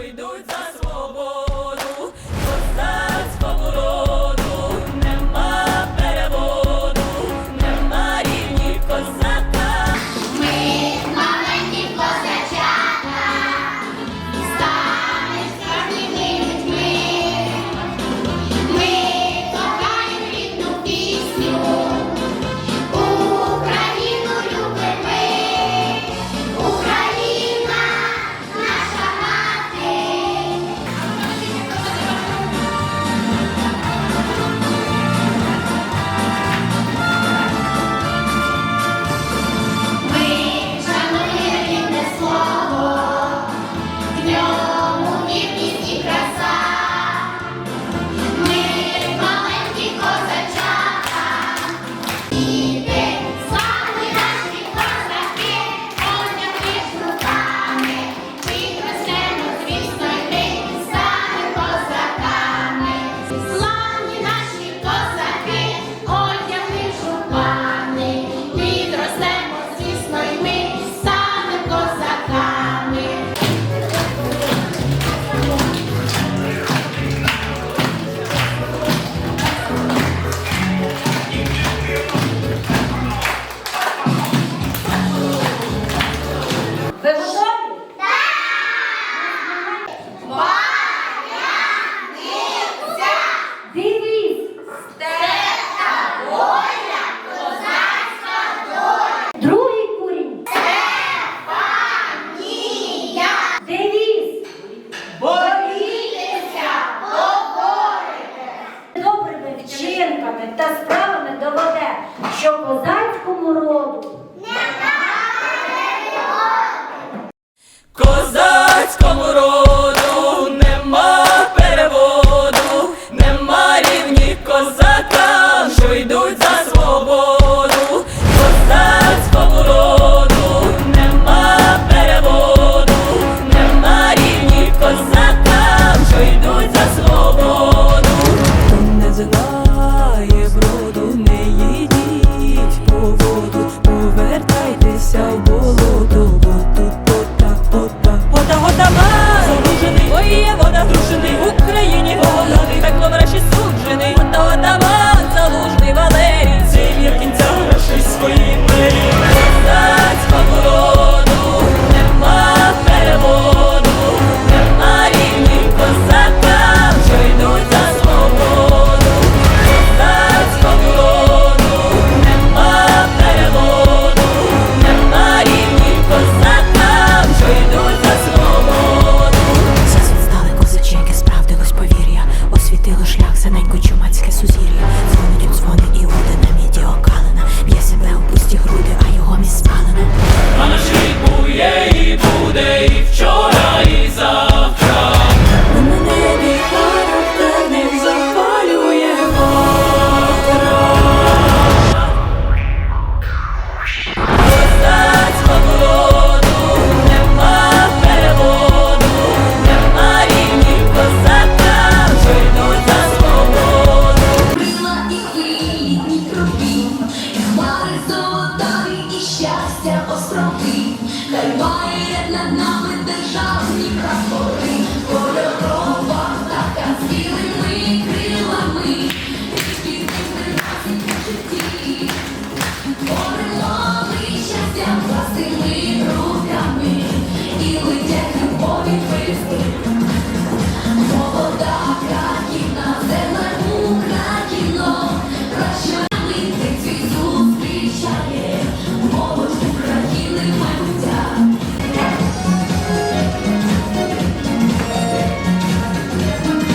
we do it. та справами доведе, що козак освітило шлях за неньку чумацьке сузір'я. não.